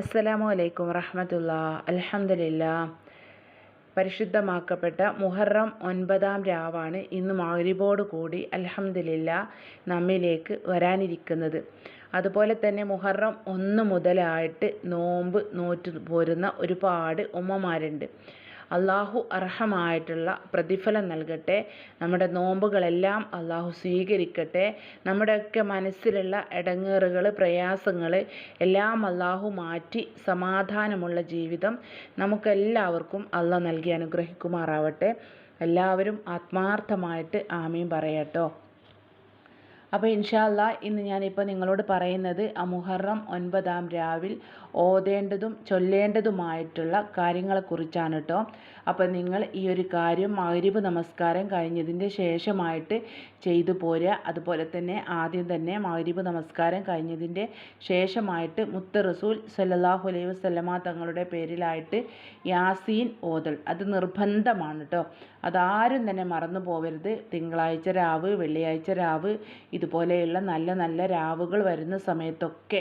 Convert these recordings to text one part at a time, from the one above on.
അസ്സലാമു അലൈക്കും വറഹമത്തുള്ള. അലഹമില്ല പരിശുദ്ധമാക്കപ്പെട്ട മുഹറം ഒൻപതാം രാവാണ് ഇന്ന് മഗ്രിബോട് കൂടി അലഹമില്ല നമ്മിലേക്ക് വരാനിരിക്കുന്നത്. അതുപോലെ തന്നെ മുഹറം ഒന്ന് മുതലായിട്ട് നോമ്പ് നോറ്റ് പോരുന്ന ഒരുപാട് ഉമ്മമാരുണ്ട്. അള്ളാഹു അർഹമായിട്ടുള്ള പ്രതിഫലം നൽകട്ടെ. നമ്മുടെ നോമ്പുകളെല്ലാം അള്ളാഹു സ്വീകരിക്കട്ടെ. നമ്മുടെയൊക്കെ മനസ്സിലുള്ള ഇടങ്ങേറുകൾ പ്രയാസങ്ങൾ എല്ലാം അള്ളാഹു മാറ്റി സമാധാനമുള്ള ജീവിതം നമുക്കെല്ലാവർക്കും അള്ളാഹ് നൽകി അനുഗ്രഹിക്കുമാറാവട്ടെ. എല്ലാവരും ആത്മാർത്ഥമായിട്ട് ആമീൻ പറയട്ടോ. അപ്പോൾ ഇൻഷാല്ല ഇന്ന് ഞാനിപ്പോൾ നിങ്ങളോട് പറയുന്നത് മുഹറം ഒൻപതാം രാവിൽ ഓതേണ്ടതും ചൊല്ലേണ്ടതുമായിട്ടുള്ള കാര്യങ്ങളെക്കുറിച്ചാണ് കേട്ടോ അപ്പോൾ നിങ്ങൾ ഈ ഒരു കാര്യം മഗ്രിബ് നമസ്കാരം കഴിഞ്ഞതിന്റെ ശേഷമായിട്ട് ചെയ്തു പോരുക. അതുപോലെ തന്നെ ആദ്യം തന്നെ മഗ്രിബ് നമസ്കാരം കഴിഞ്ഞതിന്റെ ശേഷമായിട്ട് മുത്ത റസൂൽ സല്ലാഹു അലൈഹി വസ്ലമ തങ്ങളുടെ പേരിലായിട്ട് യാസീൻ ഓതൽ. അത് നിർബന്ധമാണ് കേട്ടോ അതാരും തന്നെ മറന്നു പോകരുത് തിങ്കളാഴ്ച രാവ് വെള്ളിയാഴ്ച രാവ് ഇതുപോലെയുള്ള നല്ല നല്ല രാവുകൾ വരുന്ന സമയത്തൊക്കെ.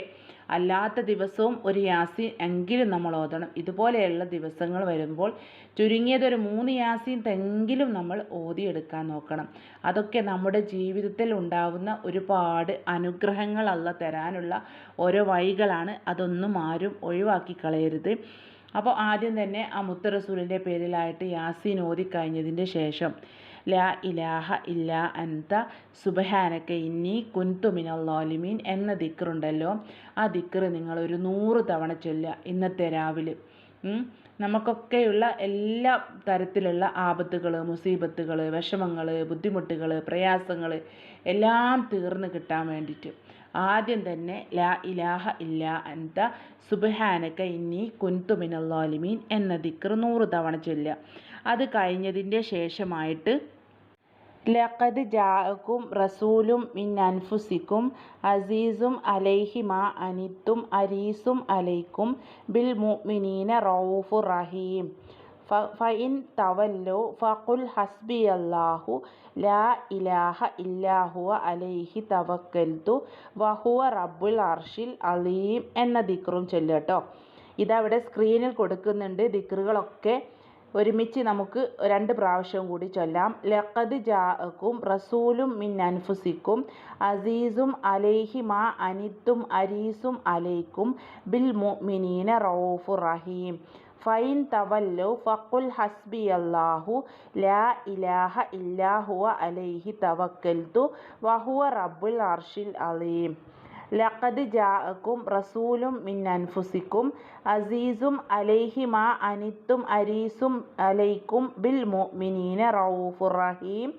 അല്ലാത്ത ദിവസവും ഒരു യാസി എങ്കിലും നമ്മൾ ഓതണം. ഇതുപോലെയുള്ള ദിവസങ്ങൾ വരുമ്പോൾ ചുരുങ്ങിയതൊരു മൂന്ന് യാസീൻ തെങ്കിലും നമ്മൾ ഓതിയെടുക്കാൻ നോക്കണം. അതൊക്കെ നമ്മുടെ ജീവിതത്തിൽ ഉണ്ടാവുന്ന ഒരുപാട് അനുഗ്രഹങ്ങൾ അല്ല തരാനുള്ള ഓരോ വഴികളാണ്. അതൊന്നും ആരും ഒഴിവാക്കി കളയരുത്. അപ്പോൾ ആദ്യം തന്നെ ആ മുത്തറസൂലിന്റെ പേരിലായിട്ട് യാസീൻ ഓതി കഴിഞ്ഞതിന്റെ ശേഷം ലാ ഇലാഹ ഇല്ലാ അൻത സുബഹാനക്ക ഇന്നി കുൻതു മിനല്ലാലിമീൻ എന്ന ദിക്കറുണ്ടല്ലോ ആ ദിക്റ് നിങ്ങളൊരു നൂറ് തവണ ചൊല്ലുക ഇന്നത്തെ രാവിലെ. നമുക്കൊക്കെയുള്ള എല്ലാ തരത്തിലുള്ള ആപത്തുകൾ മുസീബത്തുകൾ വിഷമങ്ങൾ ബുദ്ധിമുട്ടുകൾ പ്രയാസങ്ങൾ എല്ലാം തീർന്ന് കിട്ടാൻ വേണ്ടിയിട്ട്. ആദ്യം തന്നെ ലാ ഇലാഹ ഇല്ല അന്ത സുബഹാനക ഇന്നി കുൻതു മിനല്ലാലിമീൻ എന്ന ദിക്ർ നൂറ് തവണ ചൊല്ലുക. അത് കഴിഞ്ഞതിന്റെ ശേഷമായിട്ട് ലഖദ് ജാഅക്കും റസൂലും മിൻ അൻഫുസിക്കും അസീസും അലൈഹി മാ അനിത്തും അരീസും അലൈക്കും ബിൽ മുഅ്മിനീന റഊഫുർ റഹീം. ഫഇൻ തവല്ലു ഫഖുൽ ഹസ്ബി അല്ലാഹു ലാ ഇലാഹ ഇല്ലാഹുവ അലൈഹി തവക്കൽതു വഹുവ റബ്ബുൽ അർഷിൽ അലീം എന്ന ദിക്റും ചൊല്ലുക ഇതവിടെ സ്ക്രീനിൽ കൊടുക്കുന്നുണ്ട് ദിക്റുകളൊക്കെ. ഒരുമിച്ച് നമുക്ക് രണ്ട് പ്രാവശ്യം കൂടി ചൊല്ലാം. ലഖദ് ജാഅക്കും റസൂലും മിൻ അൻഫുസിക്കും അസീസും അലൈഹി മാ അനിത്തും അരീസും അലൈക്കും ബിൽ മുഅ്മിനീന റൌഫു റഹീം. ഫൈൻ തവല്ലു ഫഖുൽ ഹസ്ബി അള്ളാഹു ലാ ഇലാഹ ഇല്ലാഹുവ അലൈഹി തവക്കൽതു വഹുവ റബ്ബുൽ അർഷിൽ അലീം. ലഖദ് ജാഅക്കും റസൂലും മിൻ അൻഫുസിക്കും അസീസും അലൈഹി മാ അനിത്തും അരീസും അലൈക്കും ബിൽ മുഅ്മിനീന റഊഫുർ റഹീം.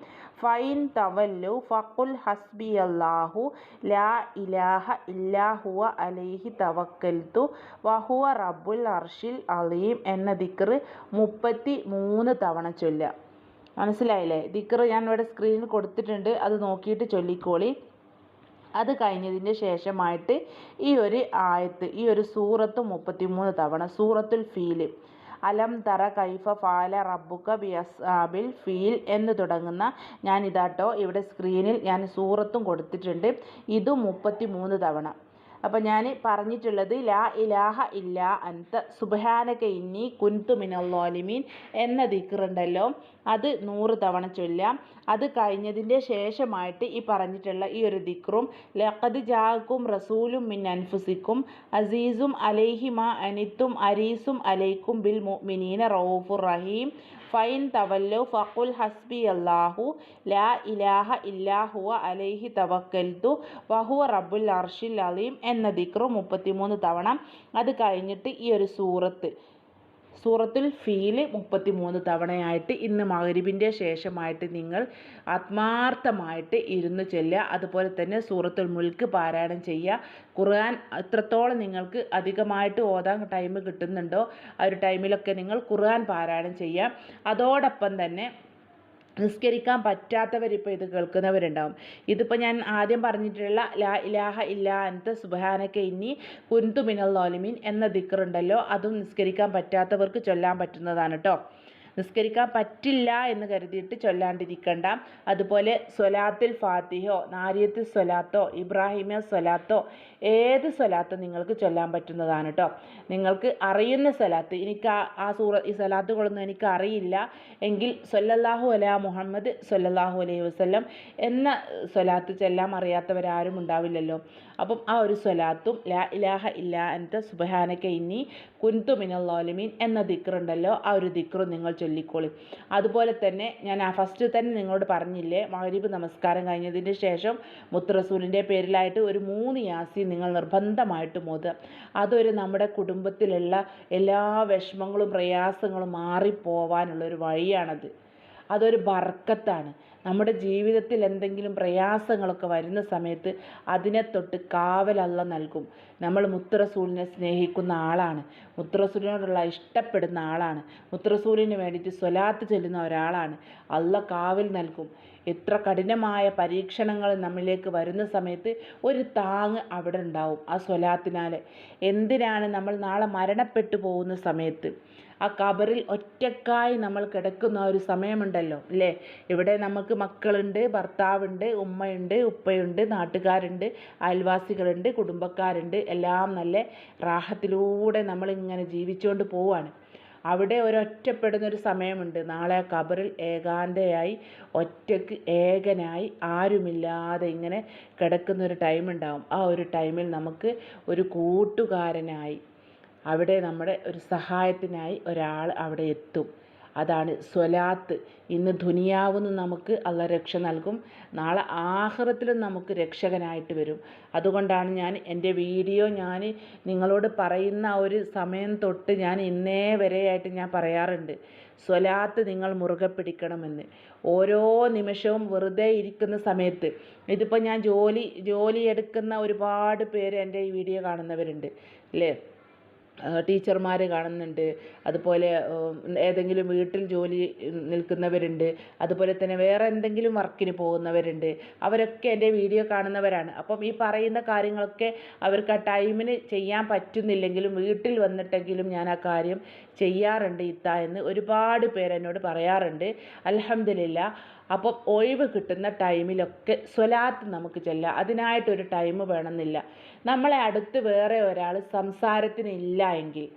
ഫൈൻ തവല്ലു ഫഖുൽ ഹസ്ബി അള്ളാഹു ലാ ഇലാഹ ഇല്ലാഹുവ അലൈഹി തവക്കൽതു വഹുവ റബ്ബുൽ അർഷിൽ അലീം എന്ന ദിക്ർ മുപ്പത്തി മൂന്ന് തവണ ചൊല്ലുക. മനസ്സിലായില്ലേ? ദിക്ർ ഞാൻ ഇവിടെ സ്ക്രീനിൽ കൊടുത്തിട്ടുണ്ട്. അത് നോക്കിയിട്ട് ചൊല്ലിക്കോളി. അത് കഴിഞ്ഞതിന് ശേഷമായിട്ട് ഈ ഒരു ആയത്ത് ഈ ഒരു സൂറത്ത് മുപ്പത്തിമൂന്ന് തവണ സൂറത്തുൽ ഫീൽ അലം തറ കൈഫ ഫാല റബ്ബുക്ക ബി അസ്ഹാബിൽ ഫീൽ എന്ന് തുടങ്ങുന്ന ഞാൻ ഇതാട്ടോ ഇവിടെ സ്ക്രീനിൽ ഞാൻ സൂറത്തും കൊടുത്തിട്ടുണ്ട്. ഇതും മുപ്പത്തി മൂന്ന് തവണ. അപ്പം ഞാൻ പറഞ്ഞിട്ടുള്ളത് ലാ ഇലാഹ ഇല്ലാ അന്ത സുബഹാനക ഇന്നി കുൻതു മിനല്ലാലിമീൻ എന്ന ദിക്റുണ്ടല്ലോ. അത് നൂറ് തവണ ചൊല്ലാം. അത് കഴിഞ്ഞതിന്റെ ശേഷമായിട്ട് ഈ പറഞ്ഞിട്ടുള്ള ഈ ഒരു ദിക്റും ലഖദ് ജാക്കും റസൂലും മിൻ അൻഫുസിക്കും അസീസും അലൈഹിമ അനിത്തും അരീസും അലൈക്കും ബിൽ മുഅ്മിനീന റൗഫുർ റഹീം ഫൈൻ തവല്ലു ഫഖുൽ ഹസ്ബി അള്ളാഹു ലാ ഇലാഹ ഇല്ലാഹുവ അലൈഹി തവക്കൽതു വഹുവ റബ്ബുൽ അർഷിൽ അലീം എന്ന ദിക്റു മുപ്പത്തിമൂന്ന് തവണ. അത് കഴിഞ്ഞിട്ട് ഈ ഒരു സൂറത്ത്. സൂറത്തുൽ ഫീൽ മുപ്പത്തി മൂന്ന് തവണയായിട്ട് ഇന്ന് മഗ്രിബിന്റെ ശേഷമായിട്ട് നിങ്ങൾ ആത്മാർത്ഥമായിട്ട് ഇരുന്ന് ചെല്ലുക. അതുപോലെ തന്നെ സൂറത്തുൽ മുൽക്ക് പാരായണം ചെയ്യുക. ഖുർആൻ എത്രത്തോളം നിങ്ങൾക്ക് അധികമായിട്ട് ഓതാൻ ടൈം കിട്ടുന്നുണ്ടോ ആ ഒരു ടൈമിലൊക്കെ നിങ്ങൾ ഖുർആൻ പാരായണം ചെയ്യുക. അതോടൊപ്പം തന്നെ നിസ്കരിക്കാൻ പറ്റാത്തവർ പറ്റാത്തവരിപ്പോൾ ഇത് കേൾക്കുന്നവരുണ്ടാവും. ഇതിപ്പോൾ ഞാൻ ആദ്യം പറഞ്ഞിട്ടുള്ള ലാ ഇലാഹ ഇല്ലാ അന്ത സുബഹാനക്കെ ഇനി കുന്തു മിനൽ ലോലിമീൻ എന്ന ദിക്കറുണ്ടല്ലോ അതും നിസ്കരിക്കാൻ പറ്റാത്തവർക്ക് ചൊല്ലാൻ പറ്റുന്നതാണ് കേട്ടോ നിസ്കരിക്കാൻ പറ്റില്ല എന്ന് കരുതിയിട്ട് ചൊല്ലാണ്ടിരിക്കണ്ട. അതുപോലെ സ്വലാത്തിൽ ഫാത്തിഹോ നാരിയത്തിൽ സ്വലാത്തോ ഇബ്രാഹിമിയ സ്വലാത്തോ ഏത് സ്വലാത്ത് നിങ്ങൾക്ക് ചൊല്ലാൻ പറ്റുന്നതാണ് കേട്ടോ നിങ്ങൾക്ക് അറിയുന്ന സ്വലാത്ത് എനിക്ക് ആ ആ സൂറ ഈ സ്വലാത്തുകളൊന്നും എനിക്ക് അറിയില്ല. എങ്കിൽ സല്ലല്ലാഹു അല മുഹമ്മദ് സല്ലല്ലാഹു അലൈഹി വസ്ലം എന്ന സ്വലാത്ത് ചൊല്ലാൻ അറിയാത്തവരാരും ഉണ്ടാവില്ലല്ലോ. അപ്പം ആ ഒരു സ്വലാത്തും ലാ ഇലാഹ ഇല്ല അൻത സുബഹാനക ഇന്നി കുൻതു എന്ന ദിക്റുണ്ടല്ലോ. ആ ഒരു ദിക്റും നിങ്ങൾ ചൊല്ലിക്കോളി. അതുപോലെ തന്നെ ഞാൻ ആ ഫസ്റ്റ് തന്നെ നിങ്ങളോട് പറഞ്ഞില്ലേ മഹരീബ് നമസ്കാരം കഴിഞ്ഞതിന് ശേഷം മുത്തറസൂലിന്റെ പേരിലായിട്ട് ഒരു മൂന്ന് യാസി നിങ്ങൾ നിർബന്ധമായിട്ട് ഓതുക. അതൊരു നമ്മുടെ കുടുംബത്തിലുള്ള എല്ലാ വിഷമങ്ങളും പ്രയാസങ്ങളും മാറിപ്പോവാനുള്ളൊരു വഴിയാണത്. അതൊരു ബർക്കത്താണ്. നമ്മുടെ ജീവിതത്തിൽ എന്തെങ്കിലും പ്രയാസങ്ങളൊക്കെ വരുന്ന സമയത്ത് അതിനെ തൊട്ട് കാവൽ കാവലല്ല നൽകും. നമ്മൾ മുത്തറസൂലിനെ സ്നേഹിക്കുന്ന ആളാണ്. മുത്തറസൂലിനോടുള്ള ഇഷ്ടപ്പെടുന്ന ആളാണ്. മുത്തറസൂലിന് വേണ്ടിയിട്ട് സ്വലാത്ത് ചെല്ലുന്ന ഒരാളാണ്. അല്ല കാവൽ നൽകും. എത്ര കഠിനമായ പരീക്ഷണങ്ങൾ നമ്മളിലേക്ക് വരുന്ന സമയത്ത് ഒരു താങ്ങ് അവിടെ ഉണ്ടാവും ആ സ്വലാത്തിനാൽ എന്തിനാണ് നമ്മൾ നാളെ മരണപ്പെട്ടു പോകുന്ന സമയത്ത്? ആ കബറിൽ ഒറ്റക്കായി നമ്മൾ കിടക്കുന്ന ഒരു സമയമുണ്ടല്ലോ അല്ലേ? ഇവിടെ നമുക്ക് മക്കളുണ്ട് ഭർത്താവുണ്ട് ഉമ്മയുണ്ട് ഉപ്പയുണ്ട് നാട്ടുകാരുണ്ട് അയൽവാസികളുണ്ട് കുടുംബക്കാരുണ്ട്. എല്ലാം നല്ല റാഹത്തിലൂടെ നമ്മളിങ്ങനെ ജീവിച്ചുകൊണ്ട് പോവാണ്. അവിടെ ഒരൊറ്റപ്പെടുന്നൊരു സമയമുണ്ട്. നാളെ കബറിൽ ഏകാന്തയായി ഒറ്റയ്ക്ക് ഏകനായി ആരുമില്ലാതെ ഇങ്ങനെ കിടക്കുന്നൊരു ഒരു ടൈം ഉണ്ടാവും ആ ഒരു ടൈമിൽ നമുക്ക് ഒരു കൂട്ടുകാരനായി അവിടെ നമ്മുടെ ഒരു സഹായത്തിനായി ഒരാൾ അവിടെ എത്തും. അതാണ് സ്വലാത്ത്. ഇന്ന് ദുനിയാവുന്ന് നമുക്ക് അള്ള രക്ഷ നൽകും. നാളെ ആഹ്റത്തിലും നമുക്ക് രക്ഷകനായിട്ട് വരും. അതുകൊണ്ടാണ് ഞാൻ എന്റെ വീഡിയോ ഞാൻ നിങ്ങളോട് പറയുന്ന ഒരു സമയം തൊട്ട് ഞാൻ ഇന്നേ വരെയായിട്ട് ഞാൻ പറയാറുണ്ട്. സ്വലാത്ത് നിങ്ങൾ മുറുകെ പിടിക്കണമെന്ന്. ഓരോ നിമിഷവും വെറുതെ ഇരിക്കുന്ന സമയത്ത് ഇതിപ്പോൾ ഞാൻ ജോലി ജോലി എടുക്കുന്ന ഒരുപാട് പേര് എന്റെ ഈ വീഡിയോ കാണുന്നവരുണ്ട്. അല്ലേ ടീച്ചർമാർ കാണുന്നുണ്ട്. അതുപോലെ ഏതെങ്കിലും വീട്ടിൽ ജോലി നിൽക്കുന്നവരുണ്ട്. അതുപോലെ തന്നെ വേറെ എന്തെങ്കിലും വർക്കിന് പോകുന്നവരുണ്ട്. അവരൊക്കെ എന്റെ വീഡിയോ കാണുന്നവരാണ്. അപ്പം ഈ പറയുന്ന കാര്യങ്ങളൊക്കെ അവർക്ക് ആ ടൈമിന് ചെയ്യാൻ പറ്റുന്നില്ലെങ്കിലും വീട്ടിൽ വന്നിട്ടെങ്കിലും ഞാൻ ആ കാര്യം ചെയ്യാറുണ്ട് ഇത്ത എന്ന് ഒരുപാട് പേരെന്നോട് പറയാറുണ്ട്. അലഹമില്ല അപ്പം ഒഴിവ് കിട്ടുന്ന ടൈമിലൊക്കെ സ്വലാത്ത് നമുക്ക് ചെല്ലാം. അതിനായിട്ടൊരു ടൈം വേണമെന്നില്ല. നമ്മളെ അടുത്ത് വേറെ ഒരാൾ സംസാരത്തിനില്ല എങ്കിൽ.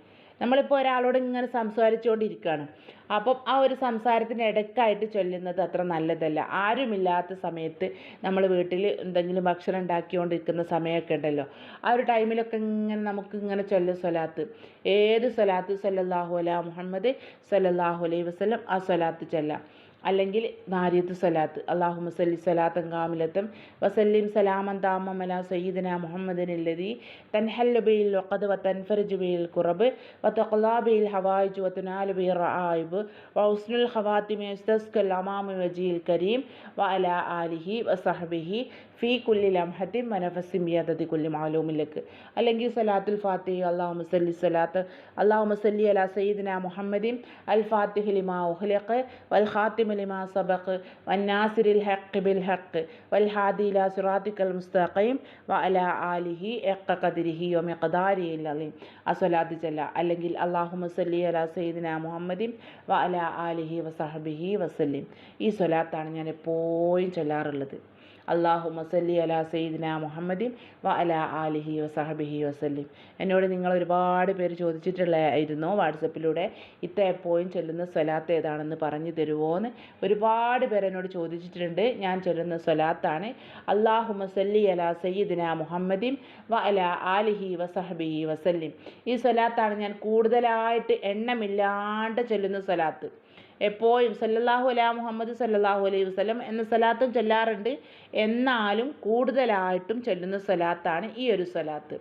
നമ്മളിപ്പോൾ ഒരാളോട് ഇങ്ങനെ സംസാരിച്ചുകൊണ്ടിരിക്കുകയാണ് അപ്പം ആ ഒരു സംസാരത്തിന് ഇടയ്ക്കായിട്ട് ചൊല്ലുന്നത് അത്ര നല്ലതല്ല. ആരുമില്ലാത്ത സമയത്ത് നമ്മൾ വീട്ടിൽ എന്തെങ്കിലും ഭക്ഷണം ഉണ്ടാക്കിക്കൊണ്ടിരിക്കുന്ന സമയമൊക്കെ ഉണ്ടല്ലോ. ആ ഒരു ടൈമിലൊക്കെ ഇങ്ങനെ നമുക്ക് ഇങ്ങനെ ചൊല്ലും സ്വലാത്ത്. ഏത് സ്വലാത്ത്? സല്ലല്ലാഹു അല മുഹമ്മദ് സല്ലല്ലാഹു അലൈഹി വസല്ലം ആ സ്വലാത്ത് ചൊല്ലാം. അല്ലെങ്കിൽ നാരിയത്ത് സലാത്ത് അള്ളാഹു സല്ലി സലാത്തൻ കാമിലത്തും വസല്ലിം സലാമൻ താമം അല സയ്യിദന മുഹമ്മദിനില്ലതി തൻഹല്ലു ബിൽ വഖദ് വ തൻഫർജു ബിൽ ഖുറബ് വ തഖ്ലാ ബിൽ ഹവായിജ് വ തുനാലു ബിൽ റആയിബ് വ ഉസ്നുൽ ഖവാത്തിമി യസ്തസ്കൽ അമാമി വജീൽ കരീം വ അല ആലിഹി വ സഹബിഹി ഫീ കുല്ലി ലംഹത്തിൻ മനഫസിം യദതി കുല്ലി മാലൂമിലേക്ക് അല്ലെങ്കിൽ സലാത്തുൽ ഫാത്തിഹ് അള്ളാഹു മുസല്ലി സലാത്ത് അള്ളാഹു മുസല്ലി അല സയ്യിദന മുഹമ്മദിൻ അൽ ഫാത്തിഹ് ലിമാ ഉഹ്ലിഖ് വൽ ഖാത്തിം ലിമാ സബഖ് വന്നാസിരിൽ ഹഖ് ബിൽ ഹഖ് വൽ ഹാദി ഇലാ സിറാത്തിക്കൽ മുസ്തഖീം വ അല ആലിഹി എക്ക കതിരിഹി ഒ മിഖ്ദാരിഹിൽ അലീം ആ സ്വലാത്ത് അല്ലെങ്കിൽ അള്ളാഹു മസല്ലി അല സയ്യിദിന മുഹമ്മദിൻ വ അല ആലിഹി വസഹബിഹി സഹബിഹി വസല്ലിം ഈ സ്വലാത്താണ് ഞാൻ എപ്പോഴും ചൊല്ലാറുള്ളത്. അള്ളാഹു മസല്ലി അല സയ്യിദിന മുഹമ്മദിൻ വ അല ആലിഹി വസഹബിഹി വസല്ലിം. എന്നോട് നിങ്ങൾ ഒരുപാട് പേര് ചോദിച്ചിട്ടുള്ളായിരുന്നു വാട്സപ്പിലൂടെ ഇത്ത എപ്പോഴും ചൊല്ലുന്ന സ്വലാത്ത് ഏതാണെന്ന് പറഞ്ഞു തരുമോ എന്ന് ഒരുപാട് പേര് എന്നോട് ചോദിച്ചിട്ടുണ്ട്. ഞാൻ ചൊല്ലുന്ന സ്വലാത്താണ്. അള്ളാഹു മസല്ലി അല സയ്യിദിന മുഹമ്മദിൻ വ അല ആലിഹി വസഹബിഹി വസല്ലിം. ഈ സ്വലാത്താണ് ഞാൻ കൂടുതലായിട്ട് എണ്ണമില്ലാണ്ട് ചൊല്ലുന്ന സ്വലാത്ത്. എപ്പോഴും സല്ലല്ലാഹു അലാ മുഹമ്മദ് സല്ലല്ലാഹു അലൈഹി വസല്ലം എന്ന സ്വലാത്തും ചൊല്ലാറുണ്ട്. എന്നാലും കൂടുതലായിട്ടും ചൊല്ലുന്ന സ്വലാത്താണ് ഈ ഒരു സ്വലാത്ത്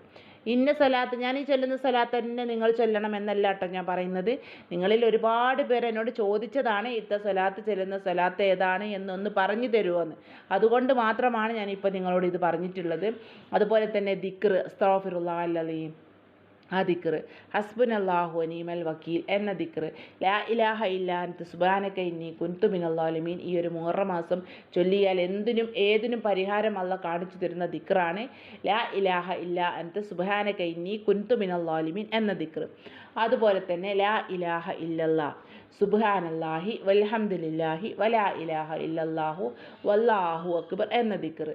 ഇന്ന സ്വലാത്ത് ഞാൻ ഈ ചൊല്ലുന്ന സ്വലാത്ത് തന്നെ നിങ്ങൾ ചൊല്ലണം എന്നല്ല കേട്ടോ ഞാൻ പറയുന്നത്. നിങ്ങളിൽ ഒരുപാട് പേർ എന്നോട് ചോദിച്ചതാണ് ഇത്ത സ്വലാത്ത് ചൊല്ലുന്ന സ്വലാത്ത് ഏതാണ് എന്നൊന്ന് പറഞ്ഞു തരുമോയെന്ന് അതുകൊണ്ട് മാത്രമാണ് ഞാനിപ്പോൾ നിങ്ങളോട് ഇത് പറഞ്ഞിട്ടുള്ളത്. അതുപോലെ തന്നെ ദിക്ർ അസ്താഫിറുല്ലാ അല്ലീം ആ ദിക്ർ ഹസ്ബുൻ അള്ളാഹു അനീമൽ വക്കീൽ എന്ന ദിക്ർ ലാ ഇലാഹ ഇല്ലാത്ത സുബാനക്ക ഇന്നി കുന്തുമിനല്ലാലിമീൻ ഈ ഒരു മുഹറ മാസം ചൊല്ലിയാൽ എന്തിനും ഏതിനും പരിഹാരം അല്ല കാണിച്ചു തരുന്ന ദിക്റാണ്. ലാ ഇലാഹ ഇല്ല അൻത സുബാനക്ക ഇന്നി കുന്തുമിനല്ലാലിമീൻ എന്ന ദിക്ർ അതുപോലെ തന്നെ ലാ ഇലാഹ ഇല്ലല്ലാ. സുബ്ഹാനല്ലാഹി വൽഹംദുലില്ലാഹി വലാ ഇലാഹ ഇല്ലല്ലാഹു വല്ലാഹു അക്ബർ എന്ന ദിക്ർ.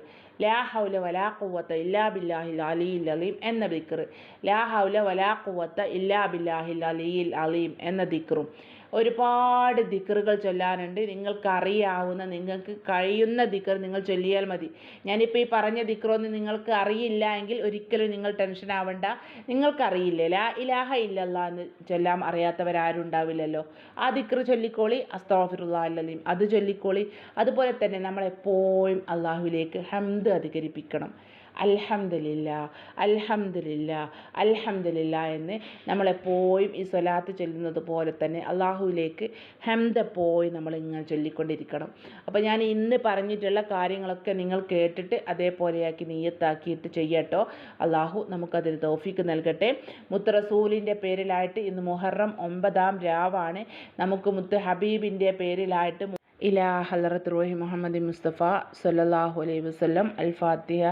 ലാ ഹൗല വലാ കുവത്ത ഇല്ലാ ബില്ലാഹിൽ അലിയിൽ അലീം എന്ന ദിക്ർ. ലാ ഹൗല വലാ കുവത്ത ഇല്ലാ ബില്ലാഹിൽ അലിയിൽ അലീം എന്ന ദിക്റും. ഒരുപാട് ദിക്കറുകൾ ചൊല്ലാനുണ്ട്. നിങ്ങൾക്കറിയാവുന്ന നിങ്ങൾക്ക് കഴിയുന്ന ദിക്കർ നിങ്ങൾ ചൊല്ലിയാൽ മതി. ഞാനിപ്പോൾ ഈ പറഞ്ഞ ദിക്കറൊന്നും നിങ്ങൾക്ക് അറിയില്ല എങ്കിൽ ഒരിക്കലും നിങ്ങൾ ടെൻഷൻ ആവണ്ട. നിങ്ങൾക്കറിയില്ല ലാ ഇലാഹ ഇല്ലല്ല എന്ന് ചൊല്ലാൻ അറിയാത്തവരാരും ഉണ്ടാവില്ലല്ലോ ആ ദിക്ർ ചൊല്ലിക്കോളി അസ്താഫിറുല്ലാ അത് ചൊല്ലിക്കോളി. അതുപോലെ തന്നെ നമ്മളെപ്പോഴും അള്ളാഹുവിലേക്ക് ഹംദ് അധികരിപ്പിക്കണം. അൽഹംദുലില്ല അൽഹംദില്ല അൽഹംദില്ല എന്ന് നമ്മളെപ്പോഴും ഈ സ്വലാത്ത് ചൊല്ലുന്നത് പോലെ തന്നെ അള്ളാഹുവിലേക്ക് നമ്മൾ നമ്മളിങ്ങനെ ചൊല്ലിക്കൊണ്ടിരിക്കണം. അപ്പോൾ ഞാൻ ഇന്ന് പറഞ്ഞിട്ടുള്ള കാര്യങ്ങളൊക്കെ നിങ്ങൾ കേട്ടിട്ട് അതേപോലെയാക്കി നീയത്താക്കിയിട്ട് ചെയ്യട്ടോ. അള്ളാഹു നമുക്കതിന് തോഫിക്ക് നൽകട്ടെ. മുത്തറസൂലിന്റെ പേരിലായിട്ട് ഇന്ന് മുഹറം ഒമ്പതാം രാവാണ്. നമുക്ക് മുത്ത് ഹബീബിന്റെ പേരിലായിട്ട് ഇലാ ഹലറത്ത് റോഹി മുഹമ്മദ് മുസ്തഫ സല്ലാഹു അലൈഹി വസ്ലം അൽ ഫാത്തിഹ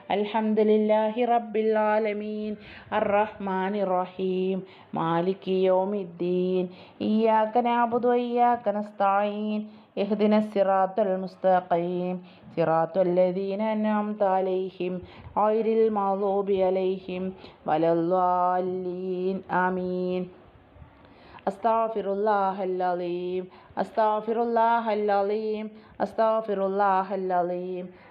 അൽഹംദുലില്ലാഹി റബ്ബിൽ ആലമീൻ. അർറഹ്മാൻ റഹീം മാലിക് യൗമിദ്ദീൻ. ഇയ്യാക നഅബുദു വഇയ്യാക നസ്തഈൻ. ഇഹ്ദിന സിറാത്തൽ മുസ്തഖീം. സിറാത്തൽ ലദീന അൻഅംത അലൈഹിം. ഗൈറിൽ മഗ്ദൂബി അലൈഹിം. വലദ്ദാലീൻ ആമീൻ. أستغفر الله العظيم أستغفر الله العظيم أستغفر الله العظيم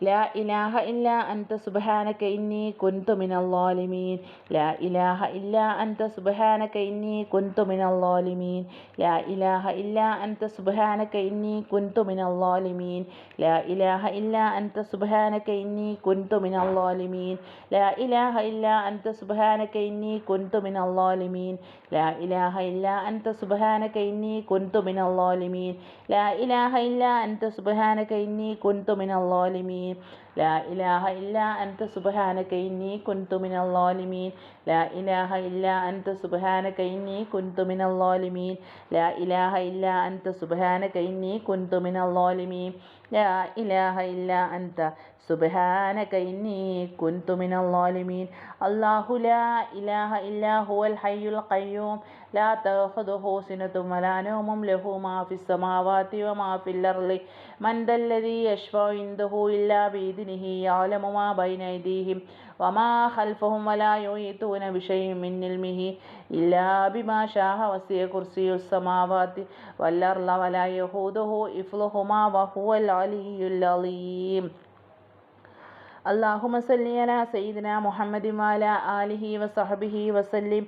ലാ ഇലാഹ ഇല്ല അൻത സുബഹാനക്ക ഇന്നി കുന്തു മിനല്ലാലിമീൻ ലാ ഇലാഹ ഇല്ല അൻത സുബഹാനക്ക ഇന്നി കുന്തു മിനല്ലാലിമീൻ ലാ ഇലാഹ ഇല്ല അൻത സുബഹാനക്ക ഇന്നി കുന്തു മിനല്ലാലിമീൻ ലാ ഇലാഹ ഇല്ല അൻത സുബഹാനക്ക ഇന്നി കുന്തു മിനല്ലാലിമീൻ ലാ ഇലാഹ ഇല്ല അൻത സുബഹാനക്ക ഇന്നി കുന്തു മിനല്ലാലിമീൻ ലാ ഇലാഹ ഇല്ല അൻത സുബഹാനക്ക ഇന്നി കുന്തു മിനല്ലാലിമീൻ ലാ ഇലാഹ ഇല്ല അൻത സുബഹാനക്ക ഇന്നി കുന്തു മിനല്ലാലിമീൻ ലാ ഇലാഹ ഇല്ല അൻത സുബഹാനക ഇന്നി കുൻതു മിനൽ ളാലിമീൻ. ലാ ഇലാഹ ഇല്ല അൻത സുബഹാനക ഇന്നി കുൻതു മിനൽ ളാലിമീൻ. ലാ ഇലാഹ ഇല്ല അൻത സുബഹാനക ഇന്നി കുൻതു മിനൽ ളാലിമീൻ. ലാ ഇലാഹ ഇല്ല അൻത സുബഹാനക ഇന്നി കുൻതു മിനൽ ളാലിമീൻ. അല്ലാഹു ലാ ഇലാഹ ഇല്ലാ ഹുവൽ ഹയ്യുൽ ഖയ്യൂം. لا إله إلا هو الحي القيوم لا تأخذه سنة ولا نوم له ما في السماوات وما في الأرض من ذا الذي يشفع عنده إلا بإذنه يعلم ما بين أيديهم وما خلفهم ولا يحيطون بشيء من علمه إلا بما شاء وسع كرسي السماوات والأرض ولا يهوده حفظهما وهو العلي العظيم اللهم صل على سيدنا محمد وعلى آله وصحبه وسلم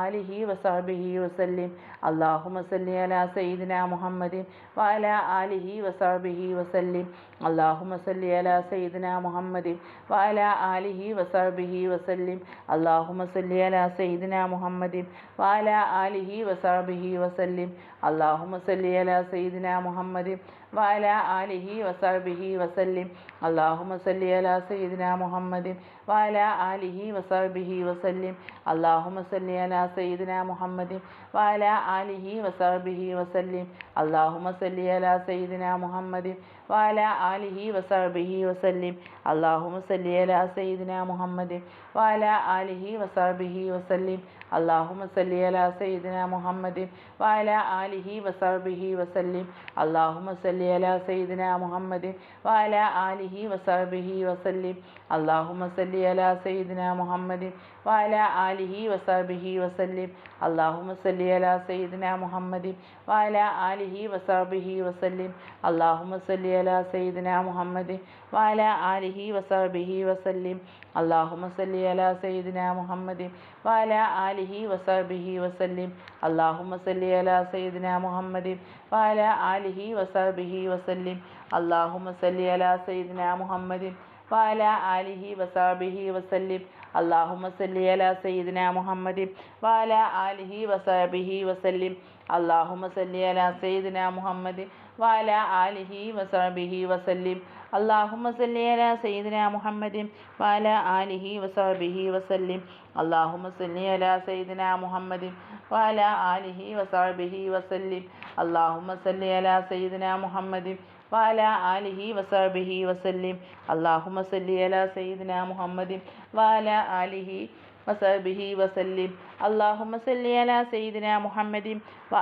ആലിഹി വസാബിഹി വസല്ലിം. അള്ളാഹു മസല്ലി അല സയ്യിദിന മുഹമ്മദിൻ വഅല ആലിഹി വസാബിഹി വസല്ലിം. അള്ളാഹു മസല്ലി അല സയ്യിദിന മുഹമ്മദിൻ വഅല ആലിഹി വസാബിഹി വസല്ലിം. അള്ളാഹു മസല്ലി അല സയ്യിദിന മുഹമ്മദിൻ വഅല ആലിഹി വസാബിഹി വസല്ലിം. അള്ളാഹു മസല്ലി അല സയ്യിദിന മുഹമ്മദിൻ വഅല ആലിഹി വസാബിഹി വസല്ലിം. അള്ളാഹു മസല്ലി അലാ സയ്യിദിന മുഹമ്മദിൻ വാല ആലിഹി വസബിഹി വസല്ലിം. അള്ളാഹു മസല്ലി അലാ സയ്യിദിന മുഹമ്മദിൻ വാല ആലിഹി വസബിഹി വസല്ലിം. അള്ളാഹു മസല്ലി അലാ സയ്യിദിന മുഹമ്മദിൻ വാല ആലിഹി വസബിഹി വസല്ലിം. അള്ളാഹു മസല്ലി അലാ സയ്യിദിന മുഹമ്മദിൻ വാല ആലിഹി വസബിഹി വസല്ലിം. അള്ളാഹു മസല്ലി അലാ സയ്യിദിന മുഹമ്മദിൻ വാല ആലിഹി വസബിഹി വസല്ലിം. അള്ളാഹു മസല്ലി അലാ സയ്യിദിന മുഹമ്മദിൻ വാല ആലിഹി ആലിഹി വസാബിഹി വസല്ലിം. അള്ളാഹു മസല്ലി അലാ സയ്യിദിന മുഹമ്മദ് വാല ആലിഹി വസാബിഹി വസല്ലിം. അള്ളാഹു സല്ലി അലാ സയ്യിദിന മുഹമ്മദി വാല ആലിഹി വസാബിഹി വസല്ലിം. അള്ളാഹു സല്ലി അലാ സയ്യിദിന മുഹമ്മദി വാല ആലിഹി വസാബിഹി വസല്ലിം. അള്ളാഹു സല്ലി അലാ സയ്യിദിന മുഹമ്മദി വാല ആലിഹി വസാബിഹി വസല്ലിം. അള്ളാഹു സല്ലി അലാ സയ്യിദിന മുഹമ്മദി വാല ആലിഹി വസാബിഹി വസല്ലിം. അള്ളാഹു സല്ലി അലാ സയ്യിദിന മുഹമ്മദി വാല ആലിഹി വസാബിഹി വസല്ലിം. അള്ളാഹുമ സല്ലി അല സയ്യിദിന മുഹമ്മദ് വാല ആലിഹി വസാബിഹി വസല്ലിം. അള്ളാഹുമ സല്ലി അല സയ്യിദിന മുഹമ്മദ് വാല ആലിഹി വസാബിഹി വസല്ലിം. അള്ളാഹുമ സല്ലി അല സയ്യിദിന മുഹമ്മദ് വാല ആലിഹി വസാബിഹി വസല്ലിം. അള്ളാഹുമ സല്ലി അല സയ്യിദിന മുഹമ്മദ് വാല ആലിഹി വസാബിഹി വസല്ലിം. അള്ളാഹുമ സല്ലി അല സയ്യിദിന മുഹമ്മദ് വാല ആലിഹി വസാബിഹി വസല്ലിം. അള്ളാഹുമ സല്ലി അല സയ്യിദിന മുഹമ്മദിൻ. വാല ആലിഹി വസബിഹി വസല്ലിം. അള്ളാഹുമ സല്ലി അല സയ്യിദിന മുഹമ്മദിൻ. വ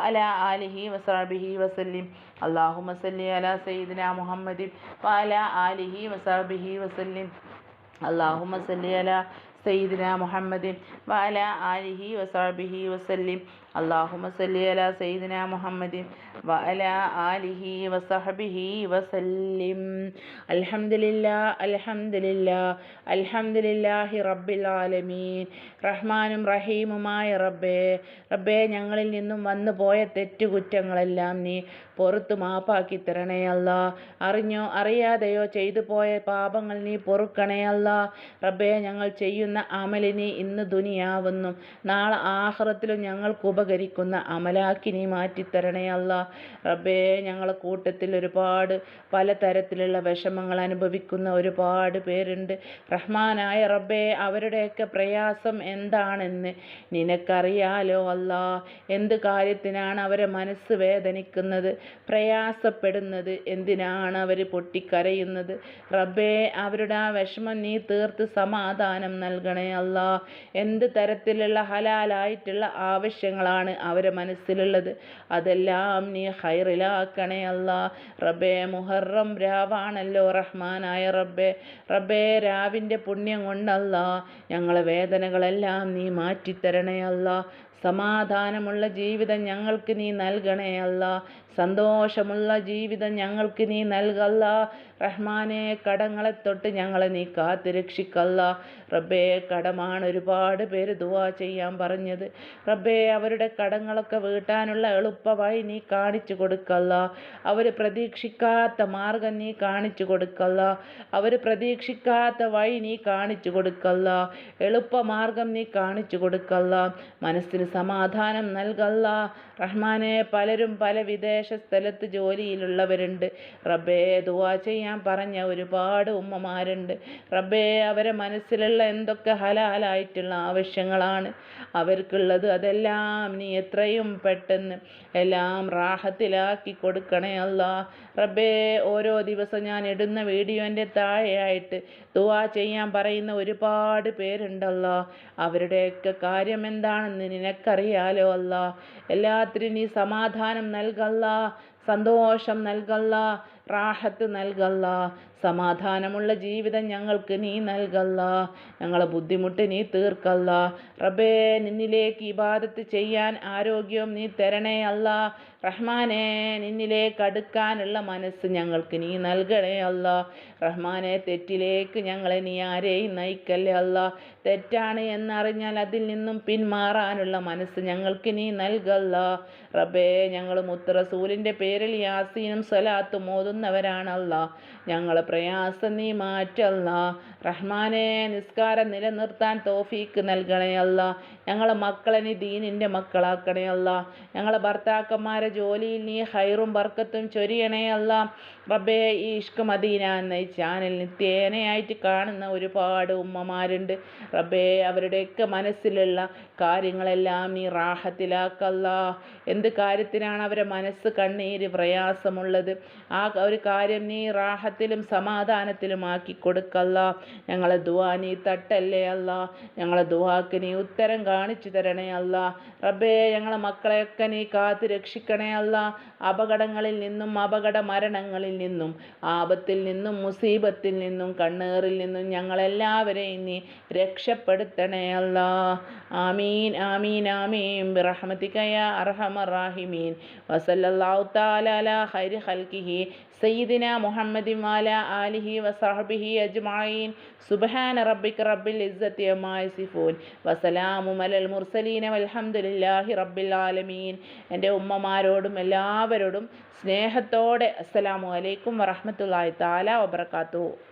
ആലിഹി വസബിഹി വസല്ലിം. അള്ളാഹുമ സല്ലി അല സയ്യിദിന മുഹമ്മദിൻ. വ ആലിഹി വസബിഹി വസല്ലിം. അള്ളാഹുമ സല്ലി അല സയ്യിദിന മുഹമ്മദിൻ. വ ആലിഹി വസബിഹി വസല്ലിം. അള്ളാഹുമ സല്ലി അല സയ്യിദിന മുഹമ്മദിൻ വഅല ആലിഹി വസഹബിഹി വസല്ലിം. അൽഹംദുലില്ലാ അൽഹംദുലില്ലാ അൽഹംദുലില്ലാഹി റബ്ബിൽ ആലമീൻ. റഹ്മാനും റഹീമുമായ റബ്ബേ റബ്ബേ ഞങ്ങളിൽ നിന്നും വന്നു പോയ തെറ്റുകുറ്റങ്ങളെല്ലാം നീ പുറത്തു മാപ്പാക്കി തരണേ അല്ല. അറിഞ്ഞോ അറിയാതെയോ ചെയ്തു പോയ പാപങ്ങൾ നീ പൊറുക്കണേ അല്ല. റബ്ബേ ഞങ്ങൾ ചെയ്യുന്ന അമലിനെ ഇന്ന് ദുനിയാവുന്നു. നാളെ ആഹ്റത്തിലും ഞങ്ങൾക്ക് ഉപകരിക്കുന്ന അമലാക്കി നീ മാറ്റിത്തരണേ അല്ല. റബ്ബേ ഞങ്ങളെ കൂട്ടത്തിൽ ഒരുപാട് പലതരത്തിലുള്ള വിഷമങ്ങൾ അനുഭവിക്കുന്ന ഒരുപാട് പേരുണ്ട്. റഹ്മാനായ റബ്ബേ അവരുടെയൊക്കെ പ്രയാസം എന്താണെന്ന് നിനക്കറിയാലോ അല്ല. എന്ത് കാര്യത്തിനാണ് അവരെ മനസ്സ് വേദനിക്കുന്നത്? പ്രയാസപ്പെടുന്നത് എന്തിനാണ് അവർ പൊട്ടിക്കരയുന്നത്? റബ്ബേ അവരുടെ ആ വിഷമം നീ തീർത്ത് സമാധാനം നൽകണേ അല്ല. എന്ത് തരത്തിലുള്ള ഹലാലായിട്ടുള്ള ആവശ്യങ്ങളാണ് അവരെ മനസ്സിലുള്ളത്. അതെല്ലാം നീ ഹൈറിലാക്കണേ അല്ല. റബേ മുഹറം രാവാണല്ലോ റഹ്മാനായ റബ്ബേ. റബ്ബേ രാവിന്റെ പുണ്യം കൊണ്ടല്ല. ഞങ്ങളെ വേദനകളെല്ലാം നീ മാറ്റിത്തരണേ അല്ല. സമാധാനമുള്ള ജീവിതം ഞങ്ങൾക്ക് നീ നൽകണേ അല്ല. സന്തോഷമുള്ള ജീവിതം ഞങ്ങൾക്ക് നീ നൽകല്ല. റഹ്മാനെ കടങ്ങളെ തൊട്ട് ഞങ്ങളെ നീ കാത്ത് രക്ഷിക്കല്ല. റബ്ബേ കടമാണ് ഒരുപാട് പേര് ദുവാ ചെയ്യാൻ പറഞ്ഞത്. റബ്ബേ അവരുടെ കടങ്ങളൊക്കെ വീട്ടാനുള്ള എളുപ്പമായി നീ കാണിച്ചു കൊടുക്കല്ല. അവർ പ്രതീക്ഷിക്കാത്ത മാർഗം നീ കാണിച്ചു കൊടുക്കല്ല. അവർ പ്രതീക്ഷിക്കാത്ത വഴി നീ കാണിച്ചു കൊടുക്കല്ല. എളുപ്പമാർഗം നീ കാണിച്ചു കൊടുക്കല്ല. മനസ്സിന് സമാധാനം നൽകല്ല. റഹ്മാനെ പലരും പല വിദേശ സ്ഥലത്ത് ജോലിയിലുള്ളവരുണ്ട്. റബ്ബേ ദുവാ ചെയ്യാൻ പറഞ്ഞ ഒരുപാട് ഉമ്മമാരുണ്ട്. റബ്ബേ അവരെ മനസ്സിലുള്ള എന്തൊക്കെ ഹലാലായിട്ടുള്ള ആവശ്യങ്ങളാണ്. അവർക്കുള്ളത് അതെല്ലാം നീ എത്രയും പെട്ടെന്ന് എല്ലാം റാഹത്തിലാക്കി കൊടുക്കണേ അല്ല. റബ്ബേ ഓരോ ദിവസം ഞാൻ ഇടുന്ന വീഡിയോന്റെ താഴെയായിട്ട് ദുവാ ചെയ്യാൻ പറയുന്ന ഒരുപാട് പേരുണ്ടല്ലോ. അവരുടെയൊക്കെ കാര്യം എന്താണെന്ന് നിനക്കറിയാലോ അല്ല. എല്ലാത്തിനും നീ സമാധാനം നൽകല്ല സന്തോഷം നൽകല്ല റാഹത്ത് നൽകല്ല. സമാധാനമുള്ള ജീവിതം ഞങ്ങൾക്ക് നീ നൽകല്ല. ഞങ്ങളെ ബുദ്ധിമുട്ട് നീ തീർക്കല്ല. റബേ നിന്നിലേക്ക് ഇബാദത്ത് ചെയ്യാൻ ആരോഗ്യം നീ തരണേ അല്ല. റഹ്മാനെ നിന്നിലേക്ക് അടുക്കാനുള്ള മനസ്സ് ഞങ്ങൾക്ക് നീ നൽകണേ അല്ല. റഹ്മാനെ തെറ്റിലേക്ക് ഞങ്ങളെ നീ ആരെയും നയിക്കല്ലേ അല്ല. തെറ്റാണ് എന്നറിഞ്ഞാൽ അതിൽ നിന്നും പിന്മാറാനുള്ള മനസ്സ് ഞങ്ങൾക്ക് നീ നൽകല്ല. റബ്ബേ ഞങ്ങൾ മുത്തറസൂലിന്റെ പേരിൽ യാസീനും സലാത്തും ഓതുന്നവരാണല്ല. ഞങ്ങളെ പ്രയാസം നീ മാറ്റല്ല. റഹ്മാനെ നിസ്കാരം നിലനിർത്താൻ തോഫീക്ക് നൽകണേ ഞങ്ങളെ മക്കളെ നീ ദീനിന്റെ മക്കളാക്കണേ അല്ല. ഞങ്ങളെ ഭർത്താക്കന്മാരെ ജോലിയിൽ നീ ഹൈറും ബർക്കത്തും ചൊരിയണേ അല്ല. റബ്ബേ ഈ ഇഷ്ക് മദീന എന്ന ഈ ചാനൽ നിത്യേനയായിട്ട് കാണുന്ന ഒരുപാട് ഉമ്മമാരുണ്ട്. റബ്ബേ അവരുടെയൊക്കെ മനസ്സിലുള്ള കാര്യങ്ങളെല്ലാം നീ റാഹത്തിലാക്കല്ല. എന്ത് കാര്യത്തിനാണ് അവരെ മനസ്സ് കണ്ണീര് പ്രയാസമുള്ളത്? ആ ഒരു കാര്യം നീ റാഹത്തിലും സമാധാനത്തിലും ആക്കി കൊടുക്കല്ല. ഞങ്ങളെ ദുവാ നീ തട്ടല്ലേ അല്ല. ഞങ്ങളെ ദുവാക്ക് നീ ഉത്തരം കാണിച്ചു തരണേ അല്ല. റബ്ബേ ഞങ്ങളെ മക്കളെയൊക്കെ നീ കാത്തു രക്ഷിക്കണേ അല്ല. അപകടങ്ങളിൽ നിന്നും അപകട മരണങ്ങളിൽ നിന്നും ആപത്തിൽ നിന്നും മുസീബത്തിൽ നിന്നും കണ്ണേറിൽ നിന്നും ഞങ്ങളെല്ലാവരെയും നീ രക്ഷപ്പെടുത്തണേ അല്ല. ആമീൻ ആമീൻ ആമീൻ. ബിറഹ്മതിക യാ അർഹമ റാഹിമീൻ. വസല്ലല്ലാഹു തആല അലാ ഖൈരി ഖൽഖിഹി. സയ്യിദിന മുഹമ്മദി വാല ആലിഹി വസഹബിഹി അജ്മഈൻ. സുബ്ഹാന റബ്ബിക റബ്ബിൽ ഇസ്സത്തി അമ്മാ യസിഫൂൻ. വസലാമു അലൽ മുർസലീന വൽഹംദുലില്ലാഹി റബ്ബിൽ ആലമീൻ. എന്റെ ഉമ്മമാരോടും എല്ലാവരോടും സ്നേഹത്തോടെ അസ്സലാമു അലൈക്കും വറഹ്മത്തുള്ളാഹി താല വബറകാതുഹു.